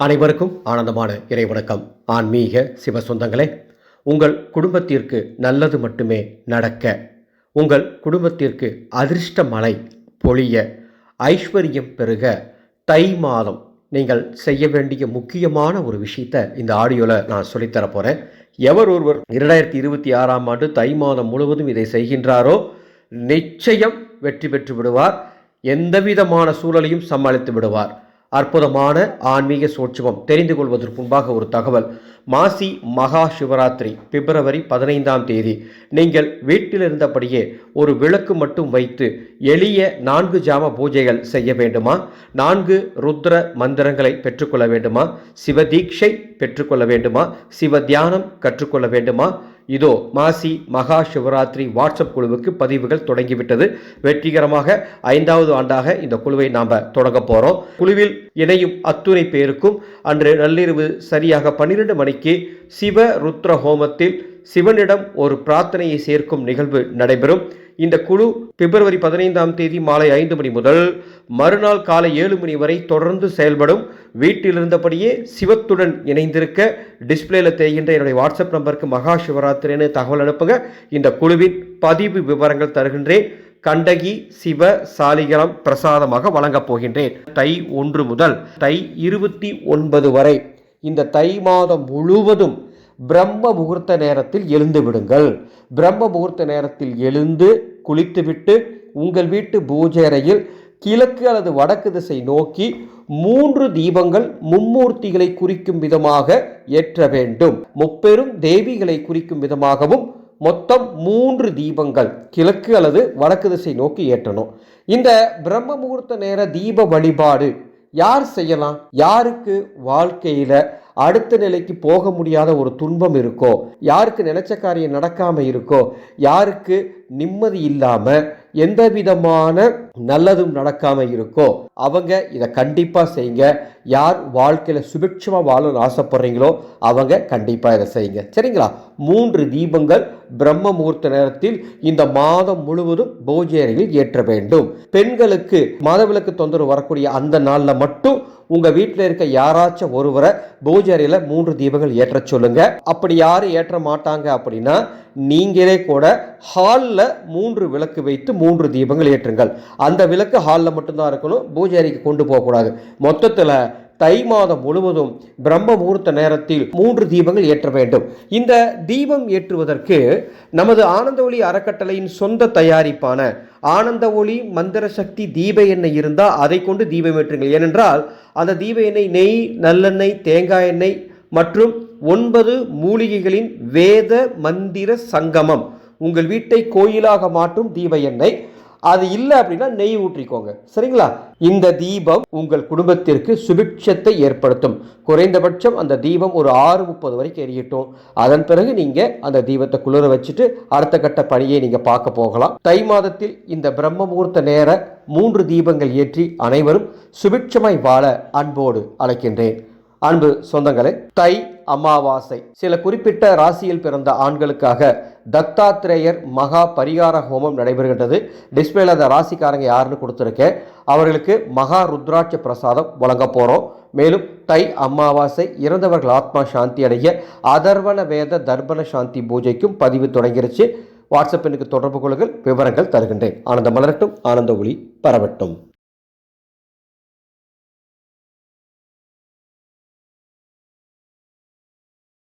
அனைவருக்கும் ஆனந்தமான இறைவணக்கம். ஆன்மீக சிவ சொந்தங்களே உங்கள் குடும்பத்திற்கு நல்லது மட்டுமே நடக்க உங்கள் குடும்பத்திற்கு அதிர்ஷ்ட மலை பொழிய ஐஸ்வர்யம் பெருக தை மாதம் நீங்கள் செய்ய வேண்டிய முக்கியமான ஒரு விஷயத்தை இந்த ஆடியோவில் நான் சொல்லித்தர போகிறேன் எவர் ஒருவர் இரண்டாயிரத்தி இருபத்தி ஆறாம் ஆண்டு தை மாதம் முழுவதும் இதை செய்கின்றாரோ நிச்சயம் வெற்றி பெற்று விடுவார். எந்தவிதமான சூழலையும் சமாளித்து விடுவார். அற்புதமான ஆன்மீக சூட்சமம் தெரிந்து கொள்வதற்கு முன்பாக ஒரு தகவல். மாசி மகா சிவராத்திரி பிப்ரவரி பதினைந்தாம் தேதி. நீங்கள் வீட்டில் இருந்தபடியே ஒரு விளக்கு மட்டும் வைத்து எளிய நான்கு ஜாம பூஜைகள் செய்ய வேண்டுமா? நான்கு ருத்ர மந்திரங்களை பெற்றுக்கொள்ள வேண்டுமா? சிவதீட்சை பெற்றுக்கொள்ள வேண்டுமா? சிவ தியானம் கற்றுக்கொள்ள வேண்டுமா? இதோ மாசி மகா சிவராத்திரி வாட்ஸ்அப் குழுவுக்கு பதிவுகள் தொடங்கிவிட்டது. வெற்றிகரமாக ஐந்தாவது ஆண்டாக இந்த குழுவை நாம் தொடங்க போகிறோம் குழுவில் இணையும் அத்துணை பேருக்கும் அன்று நள்ளிரவு சரியாக பன்னிரண்டு மணிக்கு சிவ ருத்ர ஹோமத்தில் சிவனிடம் ஒரு பிரார்த்தனையை சேர்க்கும் நிகழ்வு நடைபெறும். இந்த குழு பிப்ரவரி பதினைந்தாம் தேதி மாலை ஐந்து மணி முதல் மறுநாள் காலை ஏழு மணி வரை தொடர்ந்து செயல்படும். வீட்டில் இருந்தபடியே சிவத்துடன் இணைந்திருக்க டிஸ்பிளேல தெரிகின்ற என்னுடைய வாட்ஸ்அப் நம்பருக்கு மகா சிவராத்திரின்னு தகவல் அனுப்புங்க. இந்த குழுவின் பதிவு விவரங்கள் தருகின்றேன். கண்டகி சிவ சாலிகரம் பிரசாதமாக வழங்கப் போகின்றேன். தை ஒன்று முதல் தை இருபத்தி ஒன்பது வரை இந்த தை மாதம் முழுவதும் பிரம்ம முகூர்த்த நேரத்தில் எழுந்து விடுங்கள். பிரம்ம முகூர்த்த நேரத்தில் எழுந்து குளித்துவிட்டு உங்கள் வீட்டு பூஜை அறையில் கிழக்கு அல்லது வடக்கு திசை நோக்கி மூன்று தீபங்கள் மும்மூர்த்திகளை குறிக்கும் விதமாக ஏற்ற வேண்டும். முப்பெரும் தேவிகளை குறிக்கும் விதமாகவும் மொத்தம் மூன்று தீபங்கள் கிழக்கு அல்லது வடக்கு திசை நோக்கி ஏற்றணும். இந்த பிரம்ம முகூர்த்த நேர தீப வழிபாடு யார் செய்யலாம்? யாருக்கு வாழ்க்கையில அடுத்த நிலைக்கு போக முடியாத ஒரு துன்பம் இருக்கோ? யாருக்கு நினைச்ச காரியம் நடக்காம இருக்கோ? யாருக்கு நிம்மதி இல்லாம எந்த விதமான நல்லதும் நடக்காம இருக்கோ அவங்க இதை கண்டிப்பா செய்யுங்க யார் வாழ்க்கையில் சுபிட்சமா வாழணும்னு ஆசைப்படுறீங்களோ அவங்க கண்டிப்பாக இதை செய்யுங்க. சரிங்களா? மூன்று தீபங்கள் பிரம்ம முகூர்த்த நேரத்தில் இந்த மாதம் முழுவதும் பூஜை அறையில் ஏற்ற வேண்டும். பெண்களுக்கு மாதவிலக்கு தொந்தரவு வரக்கூடிய அந்த நாளில் மட்டும் உங்கள் வீட்டில் இருக்க யாராச்சும் ஒருவரை பூஜை அறையில் மூன்று தீபங்கள் ஏற்ற சொல்லுங்க. அப்படி யாரும் ஏற்ற மாட்டாங்க அப்படின்னா நீங்களே கூட ஹாலில் மூன்று விளக்கு வைத்து மூன்று தீபங்கள் ஏற்றுங்கள். அந்த விளக்கு ஹாலில் மட்டும்தான் இருக்கணும் பூஜை அறைக்கு கொண்டு போகக்கூடாது. மொத்தத்தில் தை மாதம் முழுவதும் பிரம்ம முகூர்த்த நேரத்தில் மூன்று தீபங்கள் ஏற்ற வேண்டும். இந்த தீபம் ஏற்றுவதற்கு நமது ஆனந்த ஒளி அறக்கட்டளையின் சொந்த தயாரிப்பான ஆனந்த ஒளி மந்திர சக்தி தீப எண்ணெய் இருந்தால் அதை கொண்டு தீபம் ஏற்றுங்கள். ஏனென்றால் அந்த தீப எண்ணெய் நெய் நல்லெண்ணெய் தேங்காய் எண்ணெய் மற்றும் ஒன்பது மூலிகைகளின் வேத மந்திர சங்கமம். உங்கள் வீட்டை கோயிலாக மாற்றும் தீப எண்ணெய். அது இல்லை அப்படின்னா நெய் ஊற்றிக்கோங்க. சரிங்களா? இந்த தீபம் உங்கள் குடும்பத்திற்கு சுபிட்சத்தை ஏற்படுத்தும். குறைந்தபட்சம் அந்த தீபம் ஒரு ஆறு முப்பது வரைக்கும் எரியட்டும். அதன் பிறகு நீங்க அந்த தீபத்தை குளிர வச்சுட்டு அடுத்த கட்ட பணியை நீங்க பார்க்க போகலாம். தை மாதத்தில் இந்த பிரம்ம முகூர்த்த நேர மூன்று தீபங்கள் ஏற்றி அனைவரும் சுபிட்சமாய் வாழ அன்போடு அழைக்கின்றேன். அன்பு சொந்தங்களே தை அமாவாசை. சில குறிப்பிட்ட ராசியில் பிறந்த ஆண்களுக்காக தத்தாத்திரேயர் மகா பரிகார ஹோமம் நடைபெறுகின்றது. டிஸ்பிளேல அந்த ராசிக்காரங்க யாருன்னு கொடுத்துருக்கேன் அவர்களுக்கு மகா ருத்ராட்ச பிரசாதம் வழங்க போகிறோம் மேலும் தை அமாவாசை இறந்தவர்கள் ஆத்மா சாந்தி அடைய அதர்வன வேத தர்பண சாந்தி பூஜைக்கும் பதிவு தொடங்கிருச்சு. வாட்ஸ்அப் எனக்கு தொடர்பு கொள்ளுங்கள். விவரங்கள் தருகின்றேன். ஆனந்த மலரட்டும். ஆனந்த ஒளி பரவட்டும்.